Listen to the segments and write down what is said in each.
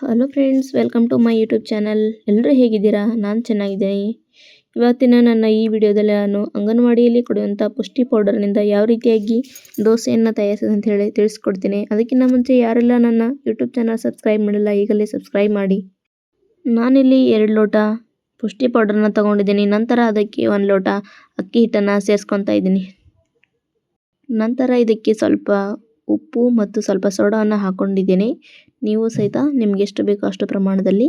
Hello friends welcome to my YouTube channel ಎಲ್ಲರೂ ಹೇಗಿದ್ದೀರಾ? ನಾನು ಚೆನ್ನಾಗಿದ್ದೀನಿ. ಇವತ್ತಿನ ನನ್ನ ಈ ವಿಡಿಯೋದಲ್ಲಿ ನಾನು ಅಂಗನವಾಡಿಯಲ್ಲಿ ಕೊಡುವಂಥ ಪುಷ್ಟಿ ಪೌಡರ್ನಿಂದ ಯಾವ ರೀತಿಯಾಗಿ ದೋಸೆಯನ್ನು ತಯಾರಿಸೋದು ಅಂತ ಹೇಳಿ ತಿಳಿಸ್ಕೊಡ್ತೀನಿ. ಅದಕ್ಕಿಂತ ಮುಂಚೆ ಯಾರೆಲ್ಲ ನನ್ನ ಯೂಟ್ಯೂಬ್ ಚಾನಲ್ ಸಬ್ಸ್ಕ್ರೈಬ್ ಮಾಡಿಲ್ಲ, ಈಗಲೇ ಸಬ್ಸ್ಕ್ರೈಬ್ ಮಾಡಿ. ನಾನಿಲ್ಲಿ ಎರಡು ಲೋಟ ಪುಷ್ಟಿ ಪೌಡರ್ನ ತೊಗೊಂಡಿದ್ದೀನಿ. ನಂತರ ಅದಕ್ಕೆ ಒಂದು ಲೋಟ ಅಕ್ಕಿ ಹಿಟ್ಟನ್ನು ಸೇರಿಸ್ಕೊತಾ ಇದ್ದೀನಿ. ನಂತರ ಇದಕ್ಕೆ ಸ್ವಲ್ಪ ಉಪ್ಪು ಮತ್ತು ಸ್ವಲ್ಪ ಸೋಡವನ್ನು ಹಾಕ್ಕೊಂಡಿದ್ದೀನಿ ನೀವು ಸಹಿತ ನಿಮ್ಗೆ ಎಷ್ಟು ಬೇಕೋ ಅಷ್ಟು ಪ್ರಮಾಣದಲ್ಲಿ,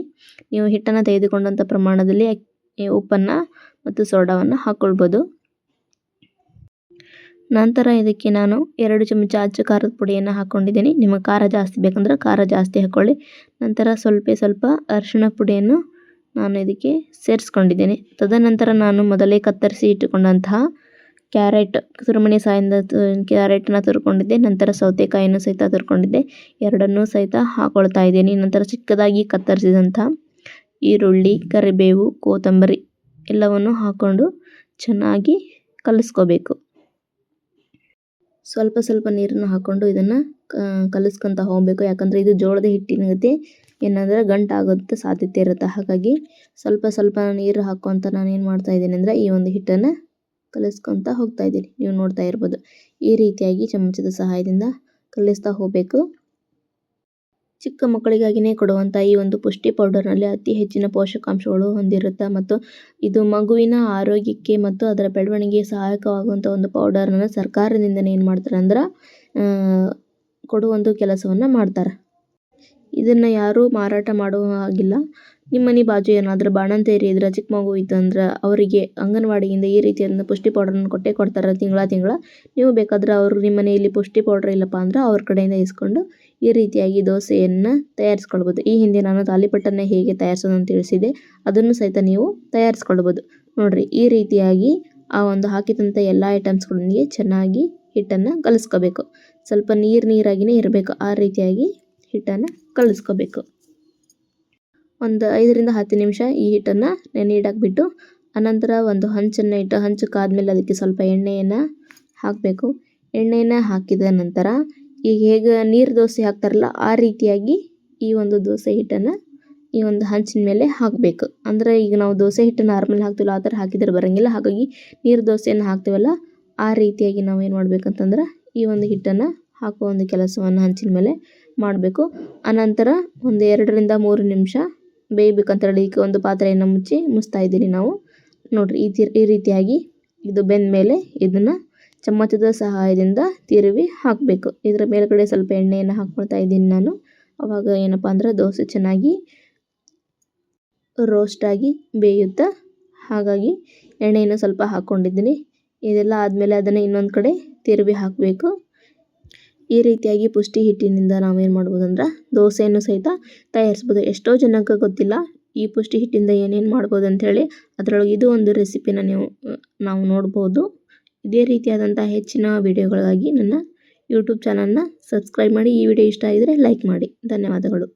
ನೀವು ಹಿಟ್ಟನ್ನು ತೆಗೆದುಕೊಂಡಂಥ ಪ್ರಮಾಣದಲ್ಲಿ ಉಪ್ಪನ್ನು ಮತ್ತು ಸೋಡವನ್ನು ಹಾಕ್ಕೊಳ್ಬೋದು ನಂತರ ಇದಕ್ಕೆ ನಾನು ಎರಡು ಚಮಚ ಅಚ್ಚು ಖಾರದ ಪುಡಿಯನ್ನು ಹಾಕ್ಕೊಂಡಿದ್ದೀನಿ ನಿಮಗೆ ಖಾರ ಜಾಸ್ತಿ ಬೇಕಂದ್ರೆ ಖಾರ ಜಾಸ್ತಿ ಹಾಕ್ಕೊಳ್ಳಿ ನಂತರ ಸ್ವಲ್ಪ ಸ್ವಲ್ಪ ಅರಿಶಿಣ ಪುಡಿಯನ್ನು ನಾನು ಇದಕ್ಕೆ ಸೇರಿಸ್ಕೊಂಡಿದ್ದೇನೆ. ತದನಂತರ ನಾನು ಮೊದಲೇ ಕತ್ತರಿಸಿ ಇಟ್ಟುಕೊಂಡಂತಹ ಕ್ಯಾರೆಟ್ ತುರುಮಣಿ ಸಹಾಯದಿಂದ ಕ್ಯಾರೆಟ್ನ ತುರ್ಕೊಂಡಿದ್ದೆ, ನಂತರ ಸೌತೆಕಾಯಿಯನ್ನು ಸಹಿತ ತುರ್ಕೊಂಡಿದ್ದೆ. ಎರಡನ್ನೂ ಸಹಿತ ಹಾಕೊಳ್ತಾ ಇದ್ದೀನಿ. ನಂತರ ಚಿಕ್ಕದಾಗಿ ಕತ್ತರಿಸಿದಂಥ ಈರುಳ್ಳಿ, ಕರಿಬೇವು, ಕೊತ್ತಂಬರಿ ಎಲ್ಲವನ್ನು ಹಾಕ್ಕೊಂಡು ಚೆನ್ನಾಗಿ ಕಲಿಸ್ಕೋಬೇಕು. ಸ್ವಲ್ಪ ಸ್ವಲ್ಪ ನೀರನ್ನು ಹಾಕ್ಕೊಂಡು ಇದನ್ನು ಕಲಿಸ್ಕೊತ ಹೋಗಬೇಕು. ಯಾಕಂದರೆ ಇದು ಜೋಳದ ಹಿಟ್ಟಿನ ಜೊತೆ ಏನಂದರೆ ಗಂಟಾಗೋದಕ್ಕೆ ಸಾಧ್ಯತೆ ಇರುತ್ತೆ. ಹಾಗಾಗಿ ಸ್ವಲ್ಪ ಸ್ವಲ್ಪ ನೀರು ಹಾಕ್ಕೊತ ನಾನು ಏನು ಮಾಡ್ತಾ ಇದ್ದೀನಿ ಅಂದರೆ ಈ ಒಂದು ಹಿಟ್ಟನ್ನು ಕಲಿಸ್ಕೊತ ಹೋಗ್ತಾ ಇದ್ದೀನಿ ನೀವು ನೋಡ್ತಾ ಇರ್ಬೋದು. ಈ ರೀತಿಯಾಗಿ ಚಮಚದ ಸಹಾಯದಿಂದ ಕಲಿಸ್ತಾ ಹೋಗಬೇಕು. ಚಿಕ್ಕ ಮಕ್ಕಳಿಗಾಗಿಯೇ ಕೊಡುವಂಥ ಈ ಒಂದು ಪುಷ್ಟಿ ಪೌಡರ್ನಲ್ಲಿ ಅತಿ ಹೆಚ್ಚಿನ ಪೋಷಕಾಂಶಗಳು ಹೊಂದಿರುತ್ತೆ ಮತ್ತು ಇದು ಮಗುವಿನ ಆರೋಗ್ಯಕ್ಕೆ ಮತ್ತು ಅದರ ಬೆಳವಣಿಗೆಗೆ ಸಹಾಯಕವಾಗುವಂಥ ಒಂದು ಪೌಡರನ್ನು ಸರ್ಕಾರದಿಂದನೇ ಏನು ಮಾಡ್ತಾರೆ ಅಂದ್ರೆ ಕೊಡುವಂಥ ಕೆಲಸವನ್ನು ಮಾಡ್ತಾರೆ. ಇದನ್ನು ಯಾರೂ ಮಾರಾಟ ಮಾಡುವ ಹಾಗಿಲ್ಲ. ನಿಮ್ಮ ಮನೆ ಬಾಜು ಏನಾದರೂ ಬಾಣಂತಿಯರು ಇದ್ರೆ, ಚಿಕ್ಕ ಮಗು ಇತ್ತಂದ್ರೆ ಅವರಿಗೆ ಅಂಗನವಾಡಿಯಿಂದ ಈ ರೀತಿಯಾದ ಪುಷ್ಟಿ ಪೌಡ್ರನ್ನು ಕೊಟ್ಟೇ ಕೊಡ್ತಾರೆ ತಿಂಗಳ ತಿಂಗಳ. ನೀವು ಬೇಕಾದ್ರೆ ಅವರು ನಿಮ್ಮ ಮನೆಯಲ್ಲಿ ಪುಷ್ಟಿ ಪೌಡ್ರ್ ಇಲ್ಲಪ್ಪ ಅಂದ್ರೆ ಅವ್ರ ಕಡೆಯಿಂದ ಇಸ್ಕೊಂಡು ಈ ರೀತಿಯಾಗಿ ದೋಸೆಯನ್ನು ತಯಾರಿಸ್ಕೊಳ್ಬೋದು. ಈ ಹಿಂದೆ ನಾನು ತಾಲಿಪಟ್ಟನ್ನು ಹೇಗೆ ತಯಾರಿಸೋದು ಅಂತ ತಿಳಿಸಿದೆ ಅದನ್ನು ಸಹಿತ ನೀವು ತಯಾರಿಸ್ಕೊಳ್ಬೋದು. ನೋಡಿರಿ, ಈ ರೀತಿಯಾಗಿ ಆ ಒಂದು ಹಾಕಿದಂಥ ಎಲ್ಲ ಐಟಮ್ಸ್ಗಳೊಂದಿಗೆ ಚೆನ್ನಾಗಿ ಹಿಟ್ಟನ್ನು ಕಲಿಸ್ಕೋಬೇಕು. ಸ್ವಲ್ಪ ನೀರು ನೀರಾಗಿಯೇ ಇರಬೇಕು. ಆ ರೀತಿಯಾಗಿ ಹಿಟ್ಟನ್ನು ಕಲಿಸ್ಕೋಬೇಕು. ಒಂದು ಐದರಿಂದ ಹತ್ತು ನಿಮಿಷ ಈ ಹಿಟ್ಟನ್ನು ನೆನೆ ಇಡಾಕ್ಬಿಟ್ಟು, ಅನಂತರ ಒಂದು ಹಂಚನ್ನು ಇಟ್ಟು ಹಂಚು ಕಾದ್ಮೇಲೆ ಅದಕ್ಕೆ ಸ್ವಲ್ಪ ಎಣ್ಣೆಯನ್ನು ಹಾಕಬೇಕು. ಎಣ್ಣೆಯನ್ನು ಹಾಕಿದ ನಂತರ, ಈಗ ಹೇಗೆ ನೀರು ದೋಸೆ ಹಾಕ್ತಾರಲ್ಲ, ಆ ರೀತಿಯಾಗಿ ಈ ಒಂದು ದೋಸೆ ಹಿಟ್ಟನ್ನು ಈ ಒಂದು ಹಂಚಿನ ಮೇಲೆ ಹಾಕಬೇಕು. ಅಂದರೆ ಈಗ ನಾವು ದೋಸೆ ಹಿಟ್ಟನ್ನು ನಾರ್ಮಲ್ ಹಾಕ್ತೀವಲ್ಲ, ಆ ಥರ ಹಾಕಿದ್ರೆ ಬರೋಂಗಿಲ್ಲ. ಹಾಗಾಗಿ ನೀರು ದೋಸೆಯನ್ನು ಹಾಕ್ತೀವಲ್ಲ, ಆ ರೀತಿಯಾಗಿ ನಾವು ಏನು ಮಾಡಬೇಕಂತಂದ್ರೆ ಈ ಒಂದು ಹಿಟ್ಟನ್ನು ಹಾಕೋ ಒಂದು ಕೆಲಸವನ್ನು ಹಂಚಿನ ಮೇಲೆ ಮಾಡಬೇಕು. ಅನಂತರ ಒಂದು ಎರಡರಿಂದ ಮೂರು ನಿಮಿಷ ಬೇಯಬೇಕಂತೇಳಿ ಈಗ ಒಂದು ಪಾತ್ರೆಯನ್ನು ಮುಚ್ಚಿ ಮುಚ್ತಾ ಇದ್ದೀನಿ ನಾವು. ನೋಡಿರಿ, ಈ ಈ ರೀತಿಯಾಗಿ ಇದು ಬೆಂದ ಮೇಲೆ ಇದನ್ನು ಚಮಚದ ಸಹಾಯದಿಂದ ತಿರುವಿ ಹಾಕಬೇಕು. ಇದರ ಮೇಲ್ಗಡೆ ಸ್ವಲ್ಪ ಎಣ್ಣೆಯನ್ನು ಹಾಕ್ಕೊಳ್ತಾ ಇದ್ದೀನಿ ನಾನು. ಅವಾಗ ಏನಪ್ಪ ಅಂದ್ರೆ ದೋಸೆ ಚೆನ್ನಾಗಿ ರೋಸ್ಟಾಗಿ ಬೇಯುತ್ತಾ, ಹಾಗಾಗಿ ಎಣ್ಣೆಯನ್ನು ಸ್ವಲ್ಪ ಹಾಕ್ಕೊಂಡಿದ್ದೀನಿ. ಇದೆಲ್ಲ ಆದಮೇಲೆ ಅದನ್ನು ಇನ್ನೊಂದು ಕಡೆ ತಿರುವಿ ಹಾಕಬೇಕು. ಈ ರೀತಿಯಾಗಿ ಪುಷ್ಟಿ ಹಿಟ್ಟಿನಿಂದ ನಾವೇನು ಮಾಡ್ಬೋದು ಅಂದ್ರೆ ದೋಸೆಯನ್ನು ಸಹಿತ ತಯಾರಿಸ್ಬೋದು. ಎಷ್ಟೋ ಜನಕ್ಕೆ ಗೊತ್ತಿಲ್ಲ ಈ ಪುಷ್ಟಿ ಹಿಟ್ಟಿಂದ ಏನೇನು ಮಾಡ್ಬೋದು ಅಂಥೇಳಿ ಅದರೊಳಗೆ ಇದು ಒಂದು ರೆಸಿಪಿನ ನೀವು, ನಾವು ನೋಡ್ಬೋದು. ಇದೇ ರೀತಿಯಾದಂಥ ಹೆಚ್ಚಿನ ವಿಡಿಯೋಗಳಿಗಾಗಿ ನನ್ನ ಯೂಟ್ಯೂಬ್ ಚಾನಲ್ನ ಸಬ್ಸ್ಕ್ರೈಬ್ ಮಾಡಿ ಈ ವಿಡಿಯೋ ಇಷ್ಟ ಆಗಿದ್ದರೆ ಲೈಕ್ ಮಾಡಿ. ಧನ್ಯವಾದಗಳು.